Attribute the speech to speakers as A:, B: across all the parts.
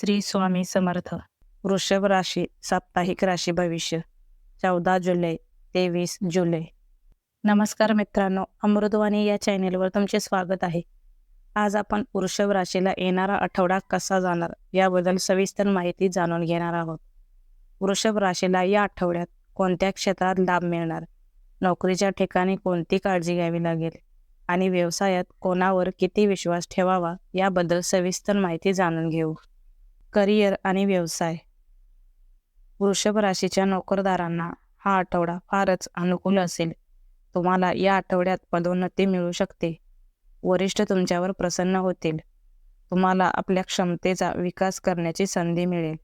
A: श्री स्वामी समर्थ. वृषभ राशी साप्ताहिक राशी भविष्य. चौदा जुलै तेवीस जुलै. नमस्कार मित्रांनो अमृतवाणी या चॅनेलवर तुमचे स्वागत आहे. आज आपण वृषभ राशीला येणारा आठवडा कसा जाणार याबद्दल सविस्तर माहिती जाणून घेणार आहोत. वृषभ राशीला या आठवड्यात कोणत्या क्षेत्रात लाभ मिळणार? नोकरीच्या ठिकाणी कोणती काळजी घ्यावी लागेल? आणि व्यवसायात कोणावर किती विश्वास ठेवावा याबद्दल सविस्तर माहिती जाणून घेऊ. करिअर आणि व्यवसाय. वृषभ राशीच्या नोकरदारांना हा आठवडा फारच अनुकूल असेल. तुम्हाला या आठवड्यात पदोन्नती मिळू शकते. वरिष्ठ तुमच्यावर प्रसन्न होतील. तुम्हाला आपल्या क्षमतेचा विकास करण्याची संधी मिळेल.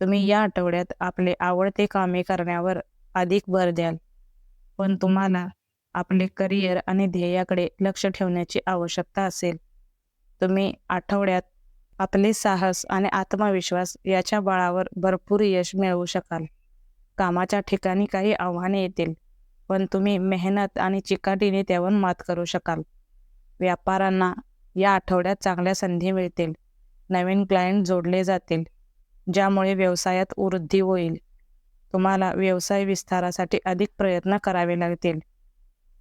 A: तुम्ही या आठवड्यात आपले आवडते कामे करण्यावर अधिक भर द्याल. पण तुम्हाला आपले करिअर आणि ध्येयाकडे लक्ष ठेवण्याची आवश्यकता असेल. तुम्ही आठवड्यात आपले साहस आणि आत्मविश्वास याच्या बळावर भरपूर यश मिळवू शकाल. कामाच्या ठिकाणी काही आव्हाने येतील पण तुम्ही मेहनत आणि चिकाटीने त्यावर मात करू शकाल. व्यापाऱ्यांना या आठवड्यात चांगल्या संधी मिळतील नवीन क्लायंट जोडले जातील ज्यामुळे व्यवसायात वृद्धी होईल. तुम्हाला व्यवसाय विस्तारासाठी अधिक प्रयत्न करावे लागतील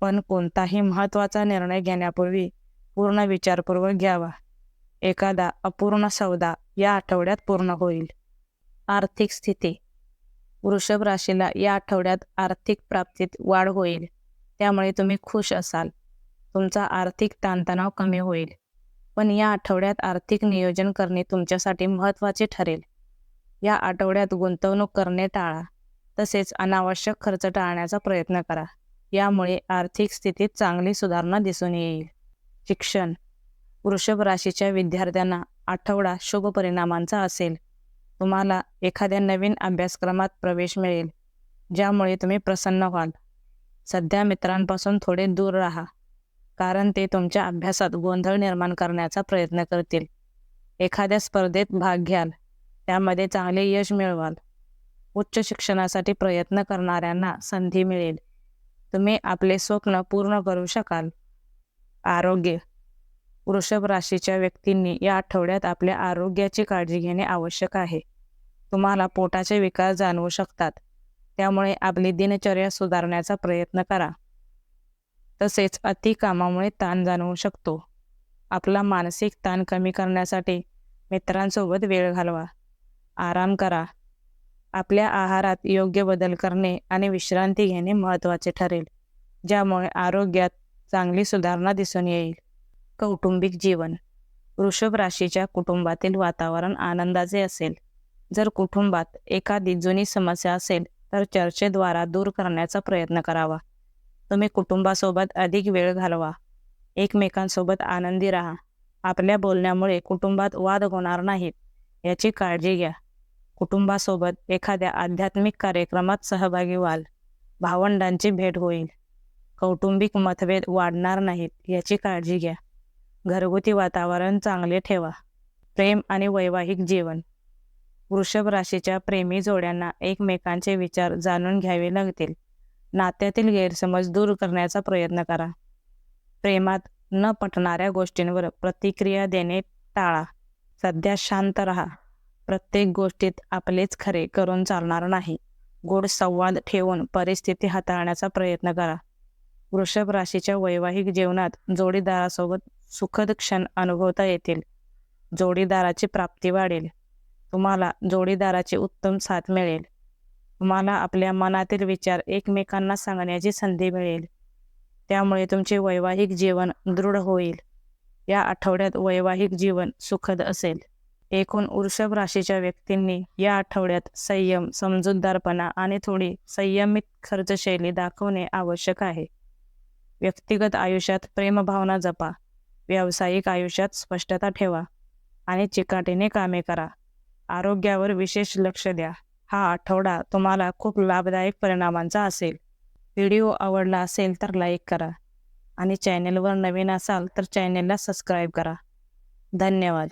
A: पण कोणताही महत्त्वाचा निर्णय घेण्यापूर्वी पूर्ण विचारपूर्वक घ्यावा. एखादा अपूर्ण सौदा या आठवड्यात पूर्ण होईल. आर्थिक स्थिती. वृषभ राशीला या आठवड्यात आर्थिक प्राप्तीत वाढ होईल. त्यामुळे तुम्ही खुश असाल. तुमचा आर्थिक ताणतणाव कमी होईल. पण या आठवड्यात आर्थिक नियोजन करणे तुमच्यासाठी महत्त्वाचे ठरेल. या आठवड्यात गुंतवणूक करणे टाळा. तसेच अनावश्यक खर्च टाळण्याचा प्रयत्न करा. यामुळे आर्थिक स्थितीत चांगली सुधारणा दिसून येईल. शिक्षण. वृषभ राशीच्या विद्यार्थ्यांना आठवडा शुभ परिणामांचा असेल. तुम्हाला एखाद्या नवीन अभ्यासक्रमात प्रवेश मिळेल ज्यामुळे तुम्ही प्रसन्न व्हाल. सध्या मित्रांपासून थोडे दूर राहा कारण ते तुमच्या अभ्यासात गोंधळ निर्माण करण्याचा प्रयत्न करतील. एखाद्या स्पर्धेत भाग घ्याल त्यामध्ये चांगले यश मिळवाल. उच्च शिक्षणासाठी प्रयत्न करणाऱ्यांना संधी मिळेल. तुम्ही आपले स्वप्न पूर्ण करू शकाल. आरोग्य वृषभ राशीच्या व्यक्तींनी या आठवड्यात आपल्या आरोग्याची काळजी घेणे आवश्यक आहे. तुम्हाला पोटाचे विकार जाणवू शकतात. त्यामुळे आपली दिनचर्या सुधारण्याचा प्रयत्न करा. तसेच अति कामामुळे ताण जाणवू शकतो. आपला मानसिक ताण कमी करण्यासाठी मित्रांसोबत वेळ घालवा. आराम करा. आपल्या आहारात योग्य बदल करणे आणि विश्रांती घेणे महत्त्वाचे ठरेल ज्यामुळे आरोग्यात चांगली सुधारणा दिसून येईल. कौटुंबिक जीवन. वृषभ राशीच्या कुटुंबातील वातावरण आनंदाचे असेल. जर कुटुंबात एखादी जुनी समस्या असेल तर चर्चेद्वारा दूर करण्याचा प्रयत्न करावा. तुम्ही कुटुंबासोबत अधिक वेळ घालवा. एकमेकांसोबत आनंदी राहा. आपल्या बोलण्यामुळे कुटुंबात वाद होणार नाहीत याची काळजी घ्या. कुटुंबासोबत एखाद्या आध्यात्मिक कार्यक्रमात सहभागी व्हाल. भावंडांची भेट होईल. कौटुंबिक मतभेद वाढणार नाहीत याची काळजी घ्या. घरगुती वातावरण चांगले ठेवा. प्रेम आणि वैवाहिक जीवन. वृषभ राशीच्या प्रेमी जोड्यांना एकमेकांचे विचार जाणून घ्यावे लागतील. नात्यातील गैरसमज दूर करण्याचा प्रयत्न करा. प्रेमात न पटणाऱ्या गोष्टींवर प्रतिक्रिया देणे टाळा. सध्या शांत राहा. प्रत्येक गोष्टीत आपलेच खरे करून चालणार नाही. गोड संवाद ठेवून परिस्थिती हाताळण्याचा प्रयत्न करा. वृषभ राशीच्या वैवाहिक जीवनात जोडीदारासोबत सुखद क्षण अनुभवता येतील. जोडीदाराची प्राप्ती वाढेल. तुम्हाला जोडीदाराची उत्तम साथ मिळेल. तुम्हाला आपल्या मनातील विचार एकमेकांना सांगण्याची संधी मिळेल. त्यामुळे तुमचे वैवाहिक जीवन दृढ होईल. या आठवड्यात वैवाहिक जीवन सुखद असेल. एकूण वृषभ राशीच्या व्यक्तींनी या आठवड्यात संयम समजूतदारपणा आणि थोडी संयमित खर्चशैली दाखवणे आवश्यक आहे. व्यक्तिगत आयुष्यात प्रेमभावना जपा. व्यावसायिक आयुष्यात स्पष्टता ठेवा आणि चिकाटीने कामे करा. आरोग्यावर विशेष लक्ष द्या. हा आठवडा तुम्हाला खूप लाभदायक परिणामांचा असेल. व्हिडिओ आवडला असेल तर लाईक करा आणि चॅनेलवर नवीन असाल तर चॅनेलला सबस्क्राईब करा. धन्यवाद.